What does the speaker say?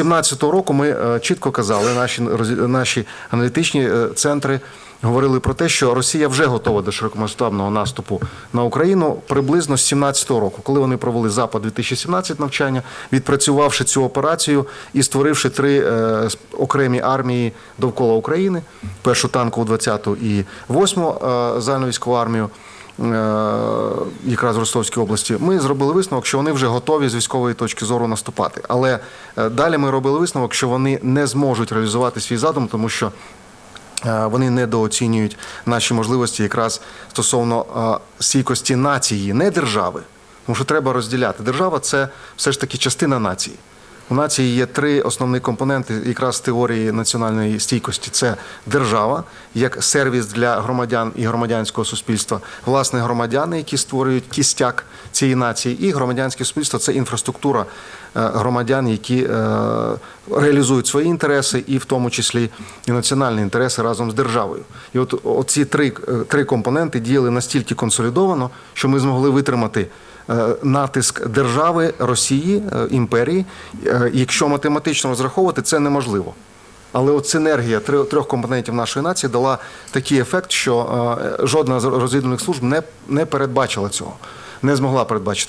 17-го року ми е, чітко казали, наші наші аналітичні е, центри говорили про те, що Росія вже готова до широкомасштабного наступу на Україну приблизно з 17-го року, коли вони провели запад 2017 навчання, відпрацювавши цю операцію і створивши три е, окремі армії довкола України: першу танкову 20-ту і 8-му е, загальновійськову армію. Якраз в Ростовській області, ми зробили висновок, що вони вже готові з військової точки зору наступати. Але е, далі ми робили висновок, що вони не зможуть реалізувати свій задум, тому що Е, Вони недооцінюють наші можливості якраз стосовно е, стійкості нації, не держави. Тому що треба розділяти. Держава це все ж таки частина нації. У нації є три основні компоненти якраз теорії національної стійкості: це держава як сервіс для громадян і громадянського суспільства, власне, громадяни, які створюють кістяк цієї нації, і громадянське суспільство це інфраструктура е, громадян, які е, реалізують свої інтереси, і в тому числі і національні інтереси разом з державою. І от оці три, е, три компоненти діяли настільки консолідовано, що ми змогли витримати. Натиск держави Росії імперії, якщо математично розраховувати, це неможливо. Але от синергія трьох компонентів нашої нації дала такий ефект, що е, жодна з розвідувальних служб не, не передбачила цього, не змогла передбачити.